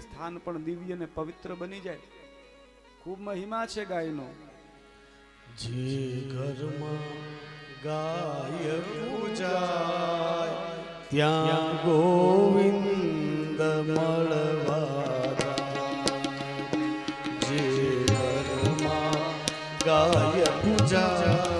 સ્થાન પણ દિવ્ય ને પવિત્ર બની જાય. ખૂબ મહિમા છે ગાયનો. જે ઘરમાં ગાય પૂજાય, ત્યાં ગોવિંદ મળવા જે ઘરમાં ગાય પૂજાય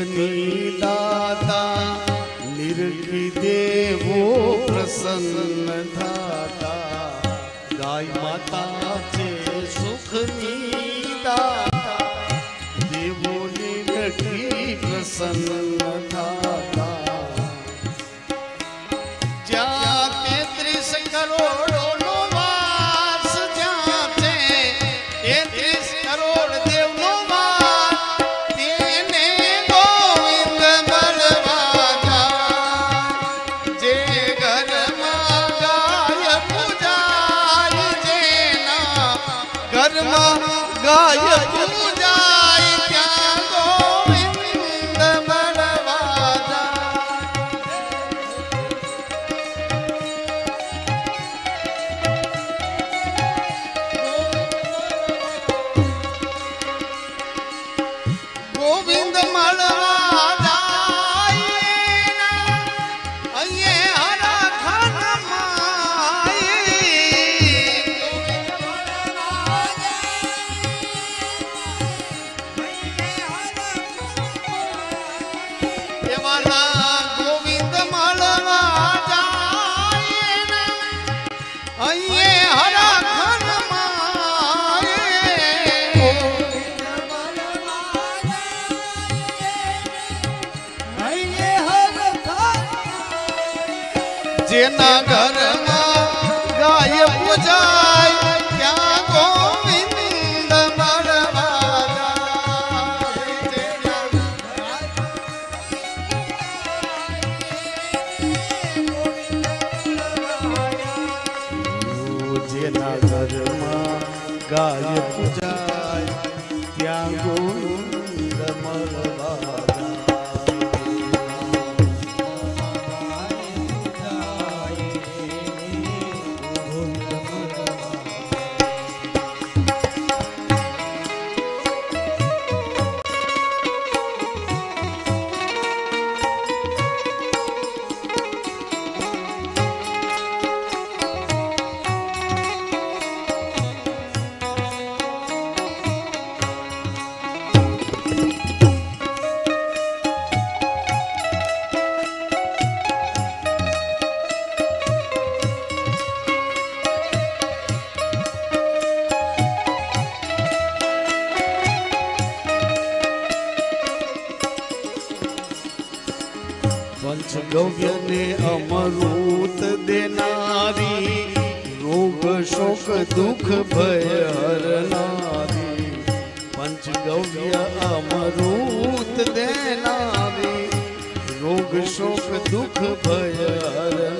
સુખની દાતા નિર્ખી દેવો પ્રસન્ન દાતા ગાય માતા છે સુખની દાતા દેવો નિરખી પ્રસન્ન દાતા જ્યાં તેત્રીસ કરોડોનો જેના ઘરમાં ગાય પૂજાય ત્યાં ગોવિંદ જેના ઘરમાં ગાય પંચગવ્યને અમૃત દેનારી રોગ શોક દુઃખ ભય હરનારી. પંચગવ્ય અમૃત દેનારી રોગ શોક દુઃખ ભય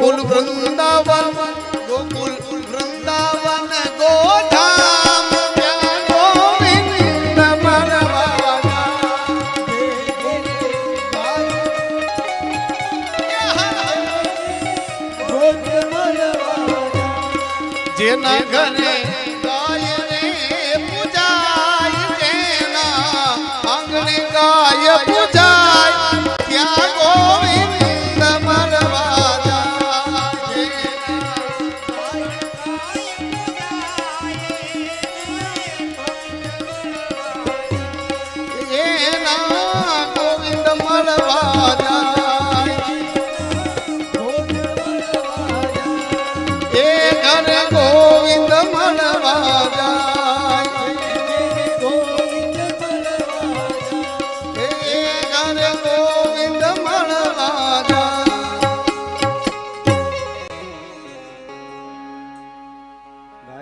ગોકુલ વૃંદાવન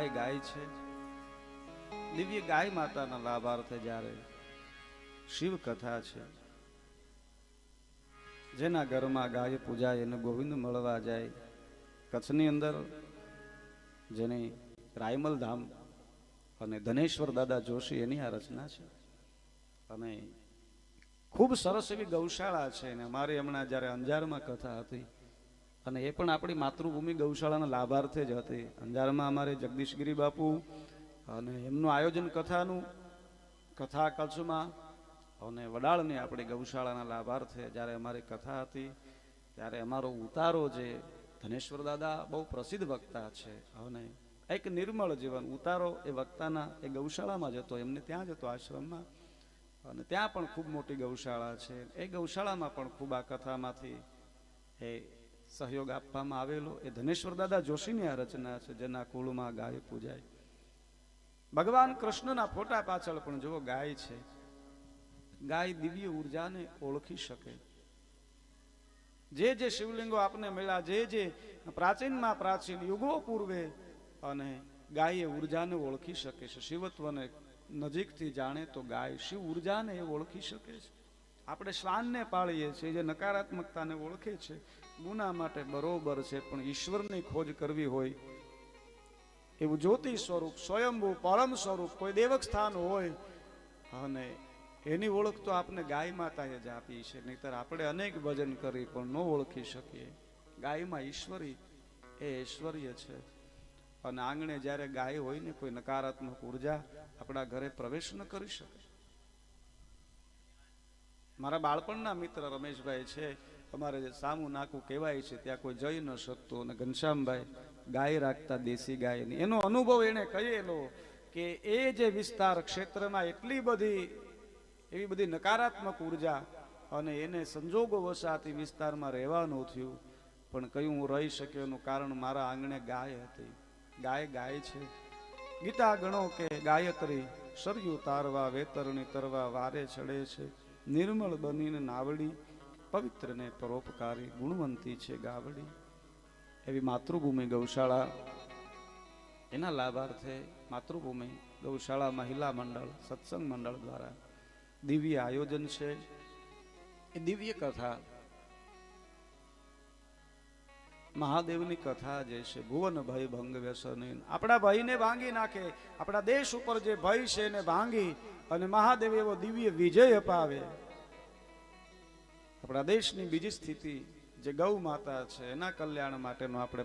ગાય ગાય છે. દિવ્ય ગાય માતાના લાભાર્થે જ્યારે શિવ કથા છે, જેના ઘરમાં ગાય પૂજાય એને ગોવિંદ મળવા જાય, કચ્છની અંદર જેને રાયમલ ધામ અને ધનેશ્વર દાદા જોશી એની આ રચના છે. અને ખૂબ સરસ એવી ગૌશાળા છે અને અમારે હમણાં જ્યારે અંજારમાં કથા હતી અને એ પણ આપણી માતૃભૂમિ ગૌશાળાના લાભાર્થે જ હતી. અંજારમાં અમારે જગદીશગીરી બાપુ અને એમનું આયોજન કથાનું, કથા કચ્છમાં અને વડાળની આપણી ગૌશાળાના લાભાર્થે જ્યારે અમારી કથા હતી, ત્યારે અમારો ઉતારો જે ધનેશ્વર દાદા બહુ પ્રસિદ્ધ વક્તા છે અને એક નિર્મળ જીવન ઉતારો એ વક્તાના, એ ગૌશાળામાં જ હતો, એમને ત્યાં જ હતો આશ્રમમાં. અને ત્યાં પણ ખૂબ મોટી ગૌશાળા છે. એ ગૌશાળામાં પણ ખૂબ આ કથામાંથી એ સહયોગ આપવામાં આવેલો. એ ધનેશ્વર દાદા જોશીની આ રચના છે, જેના કુળમાં ગાય પૂજાય. ભગવાન કૃષ્ણના ફોટા પાછળ પણ જુઓ, ગાય છે. ગાય દિવ્ય ઉર્જાને ઓળખી શકે. જે જે શિવલિંગો આપને મળ્યા, જે જે પ્રાચીનમાં પ્રાચીન યુગો પૂર્વે અને ગાય એ ઉર્જાને ઓળખી શકે છે. શિવત્વને નજીકથી જાણે તો ગાય શિવ ઉર્જાને એ ઓળખી શકે છે. આપણે શ્વાનને પાળીએ છીએ, જે નકારાત્મકતાને ઓળખે છે, ગુના માટે બરોબર છે, પણ ઈશ્વરની ખોજ કરવી હોય, એવું જ્યોતિ સ્વરૂપ, સ્વયંભૂ, પરમ સ્વરૂપ, કોઈ દેવક સ્થાન હોય, અને એની ઓળખ તો આપણે ગાય માતાએ જ આપી છે, નહીતર આપણે અનેક ભજન કરી પણ ન ઓળખી શકીએ. ગાયમાં ઈશ્વરી એ ઐશ્વર્ય છે. અને આંગણે જ્યારે ગાય હોય ને કોઈ નકારાત્મક ઊર્જા આપણા ઘરે પ્રવેશ ન કરી શકે. મારા બાળપણના મિત્ર રમેશભાઈ છે. અમારે સામુ નાકું કહેવાય છે, ત્યાં કોઈ જઈ ન શકતો અને ઘનશ્યામભાઈ ગાય રાખતા દેશી ગાયની એનો અનુભવ એણે કહેલો કે એ જે વિસ્તાર ક્ષેત્રમાં એટલી બધી, એવી બધી નકારાત્મક ઊર્જા અને એને સંજોગો વસાતી વિસ્તારમાં રહેવાનું થયું, પણ કયું હું રહી શક્યો એનું કારણ મારા આંગણે ગાય હતી. ગાય ગાય છે. ગીતા ગણો કે ગાયત્રી, સરયું તારવા, વેતરણી તરવા, વારે ચડે છે. નિર્મળ બનીને નાવડી પવિત્ર ને પરોપકારી ગુણવંતી છે ગાવડી. એવી માતૃભૂમિ ગૌશાળા એના લાભાર્થે માતૃભૂમિ ગૌશાળા મહિલા મંડળ, સત્સંગ મંડળ દ્વારા દિવ્ય આયોજન છે. એ દિવ્ય કથા મહાદેવની કથા જે છે, ભુવન ભય ભંગ વ્યસની. આપણા ભયને ભાંગી નાખે, આપણા દેશ ઉપર જે ભય છે એને ભાંગી અને મહાદેવ એવો દિવ્ય વિજય અપાવે. આપણા દેશની બીજી સ્થિતિ જે ગૌ માતા છે, એના કલ્યાણ માટેનો આપણે